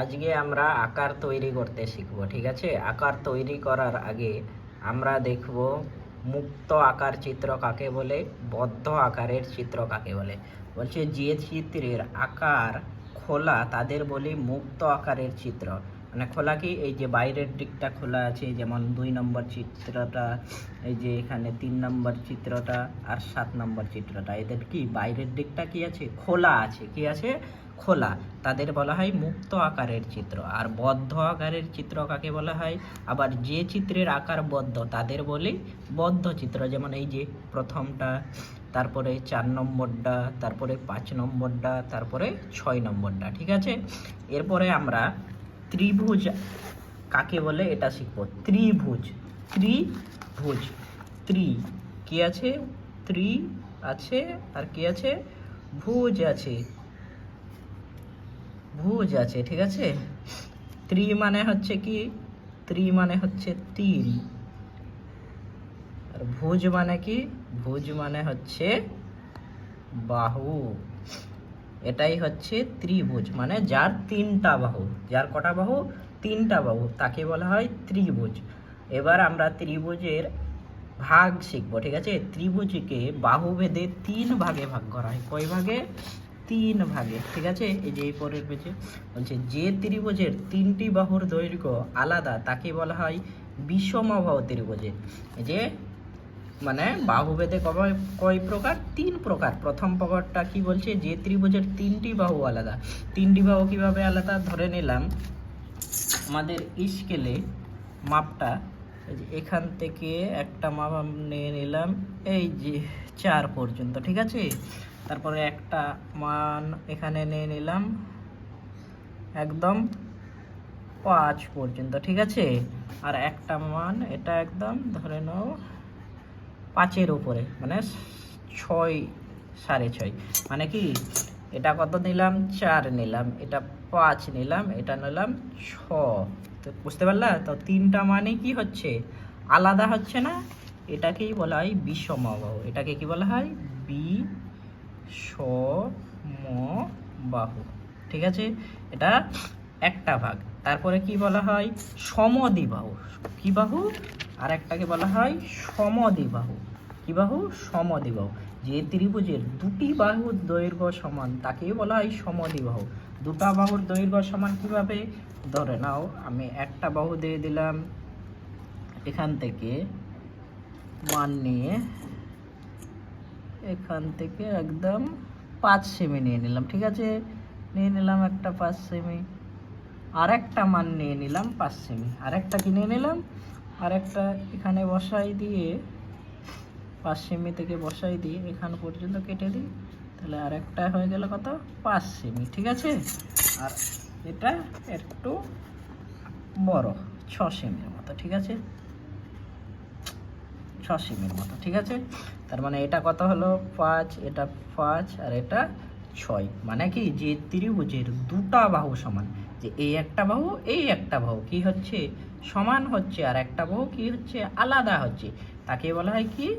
আজকে আমরা আকার তৈরি করতে শিখব, ঠিক আছে? আকার তৈরি করার আগে আমরা দেখব মুক্ত আকার চিত্র কাকে বলে? বদ্ধ আকারের চিত্র কাকে বলে? বলছে যে চিত্রের আকার খোলা, তাদের বলি মুক্ত আকারের চিত্র। মানে খোলা কি? এই যে বাইরের দিকটা খোলা আছে, যেমন দুই নম্বর চিত্রটা, এই যে এখানে তিন নম্বর চিত্রটা আর সাত নম্বর চিত্রটা। এদের কি? বাইরের দিকটা কি আছে? খোলা আছে, কি আছে? খোলা। তাদের বলা হয় মুক্ত আকারের চিত্র। আর বদ্ধ আকারের চিত্র কাকে বলা হয়? আবার যে চিত্রের আকার বদ্ধ, তাদের বলে বদ্ধ চিত্র। যেমন এই যে প্রথমটা, তারপরে চার নম্বরটা, তারপরে পাঁচ নম্বরটা, তারপরে ছয় নম্বরটা, ঠিক আছে? এরপরে আমরা ত্রিভুজ কাকে বলে এটা শিখব। ত্রিভুজ। ত্রিভুজ। ত্রি। কি আছে? ত্রি আছে, আর কি আছে? ভুজ আছে। ভুজ আছে, ঠিক আছে? ত্রি মানে হচ্ছে কি? ত্রি মানে হচ্ছে তিন আর ভুজ মানে কি? ভুজ মানে হচ্ছে বাহু। এটাই হচ্ছে ত্রিভুজ মানে যার তিনটা বাহু, যার কটা বাহু? তিনটা বাহু, তাকে বলা হয় ত্রিভুজ। এবার আমরা ত্রিভুজের ভাগ শিখব, ঠিক আছে? ত্রিভুজকে বাহু ভেদে তিন ভাগে ভাগ করা হয়। কয় ভাগে? তিন ভাগে, ঠিক আছে? এই যে এই পরের পেজে বলছে, যে ত্রিভুজের তিনটি বাহুর দৈর্ঘ্য আলাদা, তাকে বলা হয় বিষমবাহু ত্রিভুজে। এই যে মানে বাহুভেদে কয় কয় প্রকার? তিন প্রকার। প্রথম প্রকারটা কি বলছে? যে ত্রিভুজের তিনটি বাহু আলাদা। তিনটি বাহু কীভাবে আলাদা? ধরে নিলাম, আমাদের স্কেলে মাপটা এখান থেকে একটা মাপ নিয়ে নিলাম, এই যে চার পর্যন্ত, ঠিক আছে? তারপরে একটা মান এখানে নিয়ে নিলাম। একদম পাঁচ পর্যন্ত, ঠিক আছে? আর একটা মান, এটা একদম ধরে নাও পাঁচের উপরে মানে ছয়, সাড়ে ছয়। মানে কি? এটা কত নিলাম? চার নিলাম। এটা পাঁচ নিলাম, এটা নিলাম ছ। তো বুঝতে পারলা? তো তিনটা মানে কি হচ্ছে? আলাদা হচ্ছে না? এটাকেই বলা হয় বিষমবাহু। এটাকে কি বলা হয়? বি বাহু। ঠিক আছে? এটা একটা ভাগ। তারপরে কি বলা হয়? সমদ্বিবাহু। কি বাহু? আর একটাকে বলা হয় সমদ্বিবাহু। কি বাহু? সমদ্বিবাহু। যে ত্রিভুজের দুটি বাহুর দৈর্ঘ্য সমান, তাকেই বলা হয় সমদ্বিবাহু। দুটা বাহুর দৈর্ঘ্য সমান কীভাবে? ধরে নাও, আমি একটা বাহু দিয়ে দিলাম। এখান থেকে মান নিয়ে এখান থেকে একদম পাঁচ সেমি নিয়ে নিলাম, ঠিক আছে? নিয়ে নিলাম একটা পাঁচ সেমি আর একটা মান নিয়ে নিলাম পাঁচ সেমি আর একটা কি নিয়ে নিলাম? আর একটা এখানে বসাই দিয়ে, পাঁচ সেমি থেকে বসাই দিয়ে এখান পর্যন্ত কেটে দিই, তাহলে আর একটা হয়ে গেল কত? পাঁচ সেমি ঠিক আছে? আর এটা একটু বড়, ছ সেমির মতো, ঠিক আছে? ছ সেমির মতো, ঠিক আছে? তার মানে এটা কত হলো? পাঁচ, এটা পাঁচ আর এটা ছয়। মানে কি? যে ত্রিভুজের দুটা বাহু সমান। যে এই একটা বাহু, এই একটা বাহু। কি হচ্ছে? সমান হচ্ছে। আর একটা বাহু কি হচ্ছে? আলাদা হচ্ছে। তাকে বলা হয় কি?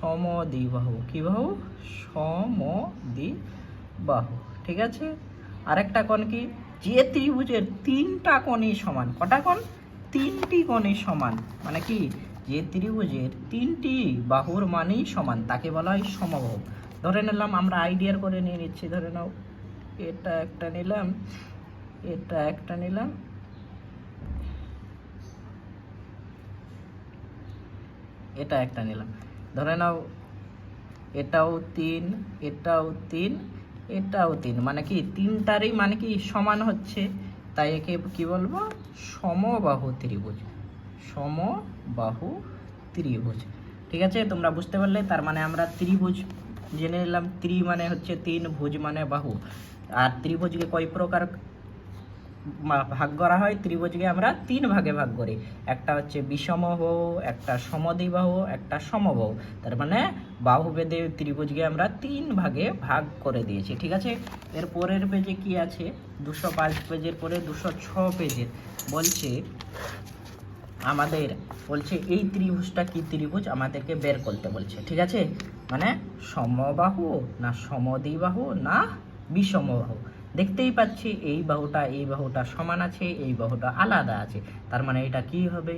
সমদ্বিবাহু। কি বাহু? সমদ্বিবাহু। ঠিক আছে? আরেকটা কোণ কি? যে ত্রিভুজের তিনটা কোণই সমান। কটা কোণ? তিনটি কোণই সমান। মানে কি? যে ত্রিভুজের তিনটি বাহুর মানেই সমান, তাকে বলা হয় সমবাহু। ধরে নিলাম, আমরা আইডিয়ার করে নিয়ে নিচ্ছি, ধরে নাও, এটা একটা নিলাম, এটা একটা নিলাম। এটা একটা নিলাম। ধরে নাও, এটাও তিন এটাও তিন এটাও তিন। মানে কি, তিনটারই মানে কি সমান হচ্ছে? তাই একে কি বলব? সমবাহু ত্রিভুজ। সমবাহু ত্রিভুজ। ঠিক আছে? তোমরা বুঝতে পারলে? তার মানে আমরা ত্রিভুজ জেনে নিলাম। ত্রি মানে হচ্ছে তিন, ভুজ মানে বাহু। আর ত্রিভুজকে কয় প্রকার ভাগ করা হয়? ত্রিভুজকে আমরা তিন ভাগে ভাগ করি। একটা হচ্ছে বিষমবাহু, একটা সমদ্বিবাহু, একটা সমবাহু। তার মানে বাহুভেদে ত্রিভুজকে আমরা তিন ভাগে ভাগ করে দিয়েছি। ঠিক আছে? এর পরের পেজে কি আছে? দুশো পাঁচ পেজের পরে দুশো ছ পেজের বলছে আমাদের বলছে, এই ত্রিভুজটা কি ত্রিভুজ? আমাদেরকে বের করতে বলছে। ঠিক আছে? মানে সমবাহু না সমদ্বিবাহু না বিষমবাহু। দেখতেই পাচ্ছি এই বাহুটা এই বাহুটা সমান আছে, এই বাহুটা আলাদা আছে। তার মানে এটা কি হবে?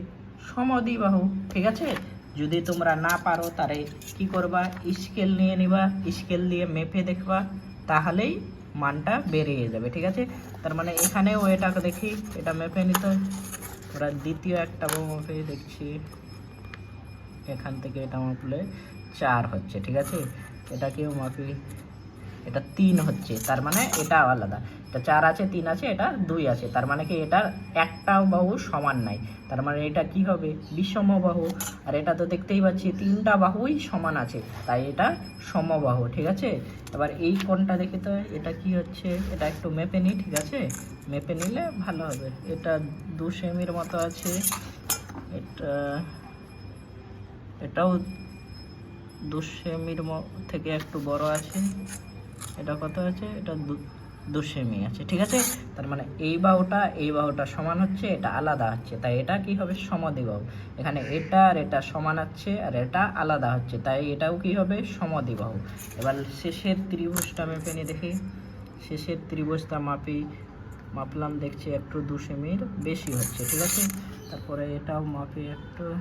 সমদ্বিবাহু। ঠিক আছে? যদি তোমরা না পারো তারে কি করবা? স্কেল নিয়ে নিবা, স্কেল দিয়ে মেপে দেখবা, তাহলেই মানটা বেরিয়ে যাবে। ঠিক আছে? তার মানে এখানেও এটাকে দেখি, এটা মেপে নিতে। ওরা দ্বিতীয় একটা বোমা দেখছি। এখান থেকে এটা মাপলে চার হচ্ছে, ঠিক আছে? এটাকেও মাপি এটা তিন হচ্ছে, তার মানে এটা আলাদা। এটা চার আছে, তিন আছে, এটা দুই আছে, তার মানে কি এটার একটাও বাহু সমান নাই। তার মানে এটা কি হবে? বিষম বাহু। আর এটা তো দেখতেই পাচ্ছি, তিনটা বাহুই সমান আছে, তাই এটা সমবাহু, ঠিক আছে? এবার এই কোণটা দেখে তো এটা কি হচ্ছে? এটা একটু মেপে নিই, ঠিক আছে? মেপে নিলে ভালো হবে। এটা দু সেমির মতো আছে, এটা, এটাও দু সেমির থেকে একটু বড় আছে। এটা কত আছে? এটা দু- সেমি আছে, ঠিক আছে? তার মানে এই বাহুটা এই বাহুটা সমান হচ্ছে, এটা আলাদা হচ্ছে। তাই এটা কি হবে? সমদ্বিবাহু। এখানে এটা আর এটা সমান হচ্ছে আর এটা আলাদা হচ্ছে। তাই এটাও কি হবে? সমদ্বিবাহু। এবার শেষের ত্রিভুজটা মেপে নিয়ে দেখি। শেষের ত্রিভুজটা মাপি, মাপলাম, দেখছি একটু দু সেমির বেশি হচ্ছে, ঠিক আছে? তারপরে এটাও মাপি একটু।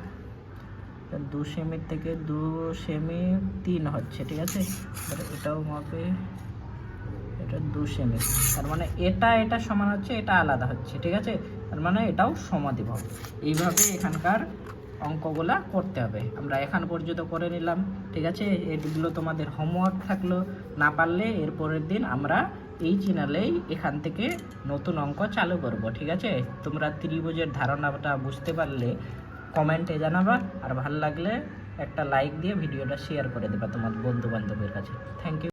দু সেমির থেকে দু সেমি তিন হচ্ছে, ঠিক আছে? এটাও মাপে। এটা দু সেমি তার মানে এটা এটা সমান হচ্ছে, এটা আলাদা হচ্ছে, ঠিক আছে? তার মানে এটাও সমাধিভাব। এইভাবে এখানকার অঙ্কগুলা করতে হবে। আমরা এখান পর্যন্ত করে নিলাম, ঠিক আছে? এগুলো তোমাদের হোমওয়ার্ক থাকল। না পারলে এর পরের দিন আমরা এই চ্যানেলেই এখান থেকে নতুন অঙ্ক চালু করব, ঠিক আছে? তোমরা ত্রিভুজের ধারণাটা বুঝতে পারলে কমেন্টে জানাবা। আর ভালো লাগলে একটা লাইক দিয়ে ভিডিওটা শেয়ার করে দেবা তোমার বন্ধু বান্ধবের কাছে। Thank you